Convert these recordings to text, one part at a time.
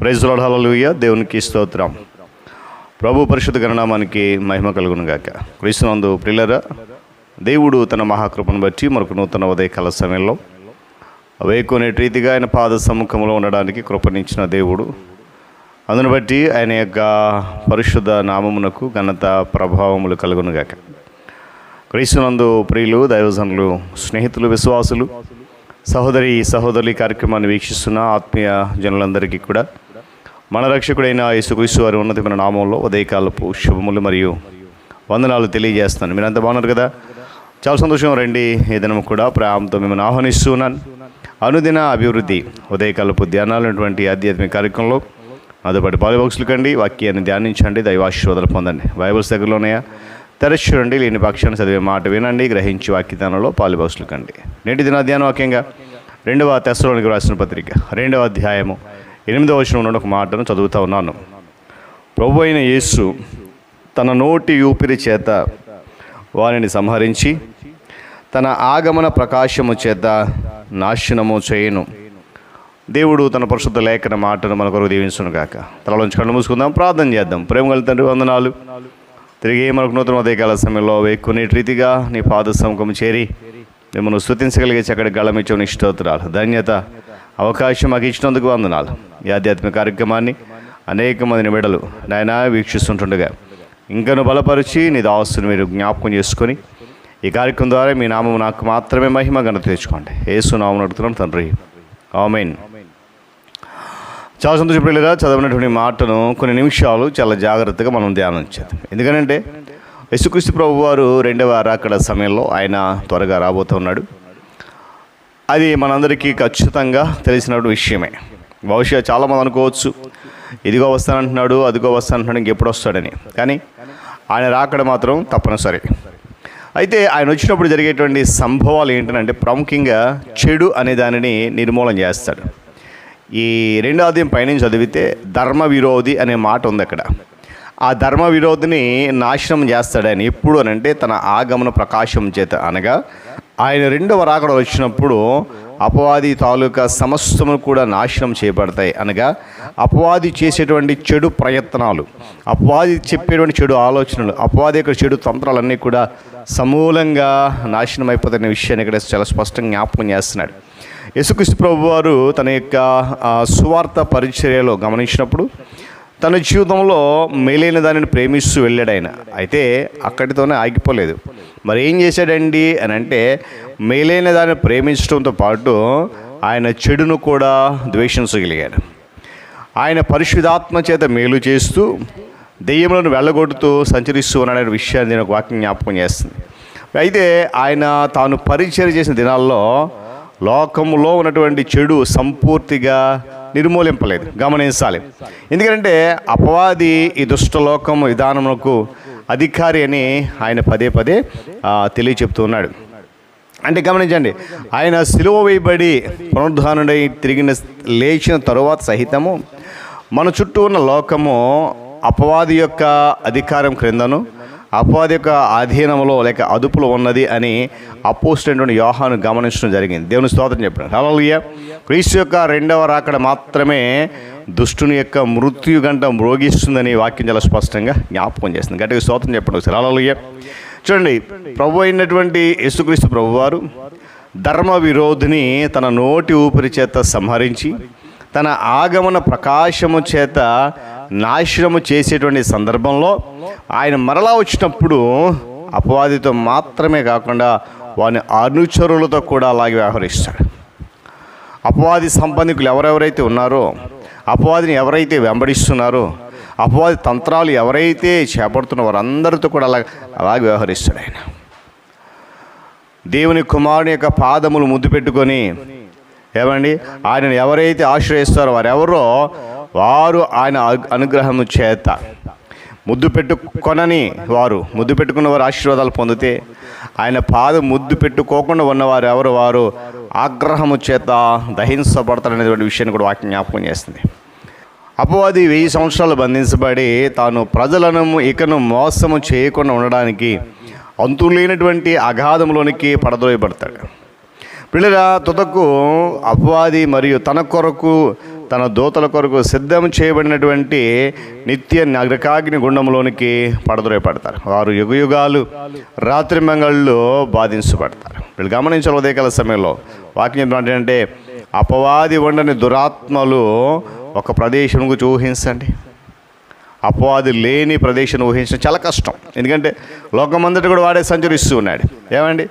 ప్రైజ్లాడ్ హల్లెలూయా దేవునికి స్తోత్రం. ప్రభు పరిషత్ గణనామానికి మహిమ కలుగును గాక క్రీస్తునందు ప్రిల్లరా దేవుడు తన మహాకృపను బట్టి మరొక నూతన ఉదయకాల సమయంలో వేకునే రీతిగా ఆయన పాద సముఖంలో ఉండడానికి కృపణించిన దేవుడు. అందును బట్టి ఆయన యొక్క పరిశుద్ధ నామమునకు ఘనత ప్రభావములు కలుగునుగాక. క్రీస్తునందు ప్రియులు దైవజనులు స్నేహితులు విశ్వాసులు సహోదరి సహోదరి కార్యక్రమాన్ని వీక్షిస్తున్న ఆత్మీయ జనులందరికీ కూడా మన రక్షకుడైన యేసుక్రీస్తు వారి ఉన్నతమైన నామంలో ఉదయకాలపు శుభములు మరియు వందనాలు తెలియజేస్తాను. మీరంతా బాగున్నారు కదా? చాలా సంతోషం రండి ఈ దినం కూడా ప్రేమతో మిమ్మల్ని ఆహ్వానిస్తున్నాను. అనుదిన అభివృద్ధి ఉదయకాలపు ధ్యానాలైనటువంటి ఆధ్యాత్మిక కార్యక్రమంలో అదొకటి పాలిబాక్సులు కండి వాక్యాన్ని ధ్యానించండి. దైవాశీర్వాదాలు పొందండి. బైబుల్స్ దగ్గరలో ఉన్నాయా? తెరచి చూడండి. లేని పక్షాన్ని చదివే మాట వినండి. గ్రహించి వాక్యదానంలో పాలిబాక్సులు కండి నేటి దిన ధ్యానం వాక్యంగా రెండవ తెశలోనికి రాసిన పత్రిక రెండవ అధ్యాయము ఎనిమిదవ వచనం నుండి ఒక మాటను చదువుతా ఉన్నాను. ప్రభు అయిన యేసు తన నోటి ఊపిరి చేత వారిని సంహరించి తన ఆగమన ప్రకాశము చేత నాశనము చేయను. దేవుడు తన పరిశుద్ధ లేఖన మాటను మన కొరకు దీవించును కాక తలలోంచి కళ్ళు మూసుకుందాం ప్రార్థన చేద్దాం. ప్రేమ గల తండ్రి వందనాలు. తిరిగి మనకు నూతన ఉదయకాల సమయంలో వేక్కునే రీతిగా నీ పాద సముఖం చేరి మిమ్మల్ని స్థుతించగలిగే చక్కటి గళమిచ్చో నీ స్తోత్రాలు. ధన్యత. అవకాశం మాకు ఇచ్చినందుకు వందనాలు. ఈ ఆధ్యాత్మిక కార్యక్రమాన్ని అనేక మందిని మెడలు నాయన వీక్షిస్తుంటుండగా. ఇంకను బలపరిచి నీ దాస్తుని మీరు జ్ఞాపకం చేసుకొని ఈ కార్యక్రమం ద్వారా మీ నామం నాకు మాత్రమే మహిమ ఘనత తెచ్చుకోండి. ఏసు నామం అడుగుతున్నాం తండ్రి. ఆమెన్. చాలా సంతోషపడలేదా చదవనటువంటి మాటను కొన్ని నిమిషాలు చాలా జాగ్రత్తగా మనం ధ్యానం చేద్దాం. ఎందుకంటే యశుక్రీస్తు ప్రభు వారు రెండవ అక్కడ సమయంలో ఆయన త్వరగా రాబోతున్నాడు అది మనందరికీ ఖచ్చితంగా తెలిసిన విషయమే. బహుశా చాలామంది అనుకోవచ్చు ఇదిగో వస్తానంటున్నాడు అదిగో వస్తానంటున్నాడు ఇంకెప్పుడు వస్తాడని. కానీ ఆయన రాకడ మాత్రం తప్పనిసరి. అయితే ఆయన వచ్చినప్పుడు జరిగేటువంటి సంభవాలు ఏంటంటే ప్రాముఖ్యంగా చెడు అనే దానిని నిర్మూలన చేస్తాడు. ఈ రెండో పైనుంచి చదివితే ధర్మ విరోధి అనే మాట ఉంది అక్కడ. ఆ ధర్మ విరోధిని నాశనం చేస్తాడని ఎప్పుడు అని అంటే తన ఆగమన ప్రకాశం చేత అనగా ఆయన రెండవ రాకడ వచ్చినప్పుడు అపవాది తాలూకా సమస్తము కూడా నాశనం చేయబడతాయి అనగా అపవాది చేసేటువంటి చెడు ప్రయత్నాలు అపవాది చెప్పేటువంటి చెడు ఆలోచనలు అపవాది యొక్క చెడు తంత్రాలన్నీ కూడా సమూలంగా నాశనం అయిపోతున్న విషయాన్ని ఇక్కడ చాలా స్పష్టంగా జ్ఞాపకం చేస్తున్నాడు. యేసుక్రీస్తు ప్రభు వారు తన యొక్క సువార్త పరిచర్యలో గమనించినప్పుడు తన జీవితంలో మేలైన దానిని ప్రేమిస్తూ వెళ్ళాడు ఆయన. అయితే అక్కడితోనే ఆగిపోలేదు. మరి ఏం చేశాడండి అని అంటే మేలైన దాన్ని ప్రేమించడంతో పాటు ఆయన చెడును కూడా ద్వేషించగలిగాడు. ఆయన పరిశుద్ధాత్మ చేత మేలు చేస్తూ దెయ్యములను వెళ్ళగొడుతూ సంచరిస్తూ ఉన్నాడనే విషయాన్ని నేను ఒక వాక్యం జ్ఞాపకం చేస్తుంది. అయితే ఆయన తాను పరిచయం చేసిన దినాల్లో లోకంలో ఉన్నటువంటి చెడు సంపూర్తిగా నిర్మూలింపలేదు గమనించాలి. ఎందుకంటే అపవాది ఈ దుష్టలోకం విధానములకు అధికారి అని ఆయన పదే పదే తెలియచెప్తున్నాడు. తెలియచెప్తూ ఉన్నాడు అంటే గమనించండి ఆయన సిలువ వేయబడి పునరుద్ధానుడై తిరిగిన లేచిన తరువాత సహితము మన చుట్టూ ఉన్న లోకము అపవాది యొక్క అధికారం క్రిందను అపవాది యొక్క అధీనంలో లేక అదుపులో ఉన్నది అని అపోస్టైనటువంటి యోహాను గమనించడం జరిగింది. దేవుని స్తోత్రం చెప్పాడు. హల్లెలూయా. క్రీస్తు యొక్క రెండవ రాకడ మాత్రమే దుష్టుని యొక్క మృత్యు గంట మ్రోగిస్తుందని వాక్యం చాలా స్పష్టంగా జ్ఞాపకం చేస్తుంది. గట్టిగా స్తోత్రం చెప్పండి ఒకసారి. హల్లెలూయా. చూడండి ప్రభు అయినటువంటి యేసుక్రీస్తు ప్రభువారు ధర్మ విరోధిని తన నోటి ఊపిరి చేత సంహరించి తన ఆగమన ప్రకాశము చేత నాశనము చేసేటువంటి సందర్భంలో ఆయన మరలా వచ్చినప్పుడు అపవాదితో మాత్రమే కాకుండా వాని అనుచరులతో కూడా అలాగే వ్యవహరిస్తాడు. అపవాది సంబంధికులు ఎవరెవరైతే ఉన్నారో అపవాదిని ఎవరైతే వెంబడిస్తున్నారో అపవాది తంత్రాలు ఎవరైతే చేపడుతున్న వారందరితో కూడా అలా అలాగే వ్యవహరిస్తాడు ఆయన. దేవుని కుమారుని యొక్క పాదములు ముద్దు పెట్టుకొని ఏమండి? ఆయనను ఎవరైతే ఆశ్రయిస్తారో వారెవరో వారు ఆయన అనుగ్రహము చేత. ముద్దు పెట్టుకొనని వారు ముద్దు పెట్టుకున్న వారు ఆశీర్వాదాలు పొందితే ఆయన పాదం ముద్దు పెట్టుకోకుండా ఉన్నవారు ఎవరు? వారు ఆగ్రహము చేత దహించబడతారనేటువంటి విషయాన్ని కూడా వాక్యం జ్ఞాపకం చేస్తుంది. అపవాది వెయ్యి సంవత్సరాలు బంధించబడి తాను ప్రజలను ఇకను మోసము చేయకుండా ఉండడానికి అంతులేనటువంటి అగాధంలోనికి పడదోయబడతాడు పిల్లల తుదకు అపవాది మరియు తన కొరకు తన దూతల కొరకు సిద్ధం చేయబడినటువంటి నిత్య నగరకాగ్ని గుండంలోనికి పడతారు వారు యుగయుగాలు రాత్రి మంగళ్ళు బాధించబడతారు. వీళ్ళు గమనించాలి ఉదయకాల సమయంలో. వాక్యం ఏంటంటే అపవాది ఉండని దురాత్మలు ఒక ప్రదేశం గురించి ఊహించండి అపవాది లేని ప్రదేశం ఊహించడం చాలా కష్టం. ఎందుకంటే లోకమంతటి కూడా వాడే సంచరిస్తూ ఉన్నాడు. ఏమండి?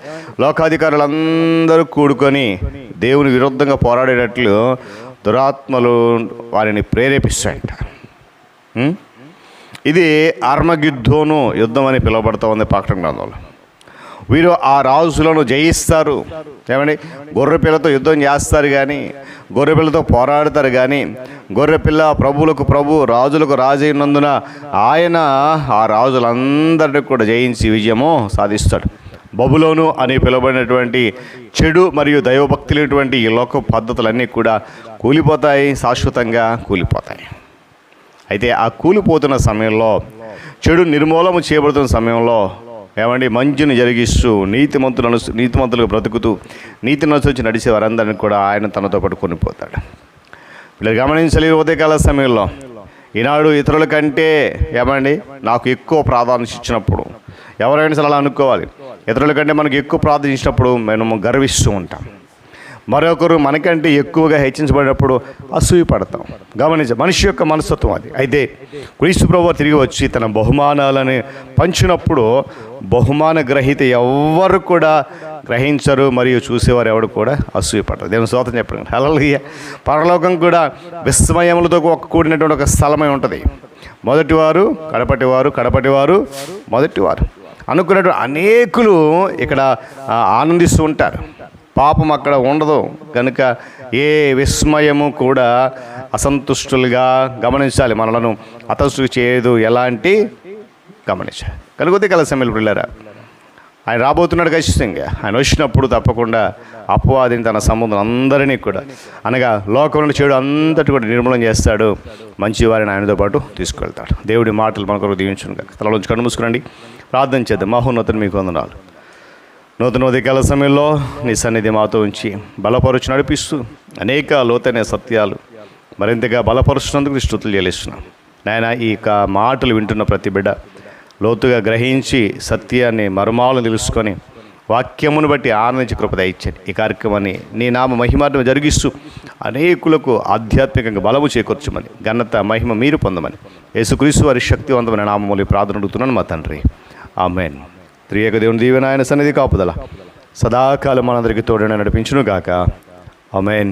లోకాధికారులు అందరూ కూడుకొని దేవుని విరుద్ధంగా పోరాడేటట్లు దురాత్మలు వారిని ప్రేరేపిస్తాయంట ఇది ఆర్మగిద్దోను యుద్ధం అని పిలువబడుతూ ఉంది పాఠం గ్రంథంలో. వీరు ఆ రాజులను జయిస్తారు. ఏమండి? గొర్రెపిల్లతో యుద్ధం చేస్తారు కానీ గొర్రెపిల్లతో పోరాడతారు కానీ గొర్రెపిల్ల ప్రభువులకు ప్రభు రాజులకు రాజైనందున ఆయన ఆ రాజులందరినీ కూడా జయించి విజయము సాధిస్తాడు. బబులోను అని పిలువబడినటువంటి చెడు మరియు దైవభక్తి లేనటువంటి ఈ లోక పద్ధతులన్నీ కూడా కూలిపోతాయి శాశ్వతంగా కూలిపోతాయి. అయితే ఆ కూలిపోతున్న సమయంలో చెడు నిర్మూలన చేయబడుతున్న సమయంలో ఏమండి మంచిని జరిగిస్తూ నీతిమంతులు అను నీతిమంతులకు బ్రతుకుతూ నీతి నడిచి నడిచే వారందరినీ కూడా ఆయన తనతో పాటు కొనిపోతాడు. వీళ్ళు గమనించలే ఉదయకాల సమయంలో. ఈనాడు ఇతరుల కంటే ఏమండి నాకు ఎక్కువ ప్రాధాన్యత ఇచ్చినప్పుడు. ఎవరైనా సరే అలా అనుకోవాలి. ఇతరుల కంటే మనకు ఎక్కువ ప్రాధాన్యత ఇచ్చినప్పుడు మేము గర్విస్తూ ఉంటాం. మరొకరు మనకంటే ఎక్కువగా హెచ్చించబడినప్పుడు అసూయ పడతాం. గమనించ మనిషి యొక్క మనస్తత్వం అది. అయితే క్రీస్తు ప్రభు తిరిగి వచ్చి తన బహుమానాలని పంచినప్పుడు బహుమాన గ్రహీత ఎవ్వరు కూడా గ్రహించరు మరియు చూసేవారు ఎవరు కూడా అసూయ పడరు. దేవుని స్తోత్రం చెప్పండి. హలలుయ పరలోకం కూడా విస్మయములతో ఒక కూడినటువంటి ఒక స్థలమై ఉంటుంది. మొదటివారు కడపటివారు కడపటివారు మొదటివారు అనుకున్నటువంటి అనేకులు ఇక్కడ ఆనందిస్తూ ఉంటారు. పాపం అక్కడ ఉండదు. కనుక ఏ విస్మయము కూడా అసంతుష్టులుగా గమనించాలి మనలను. అతస్తులు చేయదు. ఎలాంటి? గమనించాలి. కలిగితే కల సమయంలో పిల్లరా. ఆయన రాబోతున్నాడు ఖచ్చితంగా ఆయన వచ్చినప్పుడు తప్పకుండా అపవాదిని తన సంబంధం అందరినీ కూడా. అనగా లోకంలో చెడు అంతటి కూడా నిర్మూలన చేస్తాడు. మంచి వారిని ఆయనతో పాటు తీసుకెళ్తాడు. దేవుడి మాటలు మన కొరకు దీవించును నుంచి తలలోంచి కన్ను మూసుకురండి. ప్రార్థన చేద్దాం. మహోన్నతను మీకు వందనాలు. నూతన ఉదయకాల సమయంలో నీ సన్నిధి మాతో ఉంచి బలపరుచు నడిపిస్తూ అనేక లోతైన సత్యాలు మరింతగా బలపరుచున్నందుకు స్థుతులు చెల్లిస్తున్నాం. నాయన ఈ యొక్క మాటలు వింటున్న ప్రతి బిడ్డ లోతుగా గ్రహించి సత్యాన్ని మర్మాలను తెలుసుకొని వాక్యమును బట్టి ఆనందించి కృపద ఇచ్చాను ఈ కార్యక్రమాన్ని నీ నామ మహిమార్థం జరిగిస్తూ అనేకులకు ఆధ్యాత్మికంగా బలము చేకూర్చమని ఘనత మహిమ మీరు పొందమని. యేసుక్రీస్తు వారి శక్తివంతమైన నామములు ప్రార్థన అడుగుతున్నాను మా తండ్రి. ఆమెన్. త్రియేక దేవుని దీవెన ఆయన సన్నిధి కాపుదల. సదాకాలం మనందరికీ తోడని నడిపించును గాక అమెన్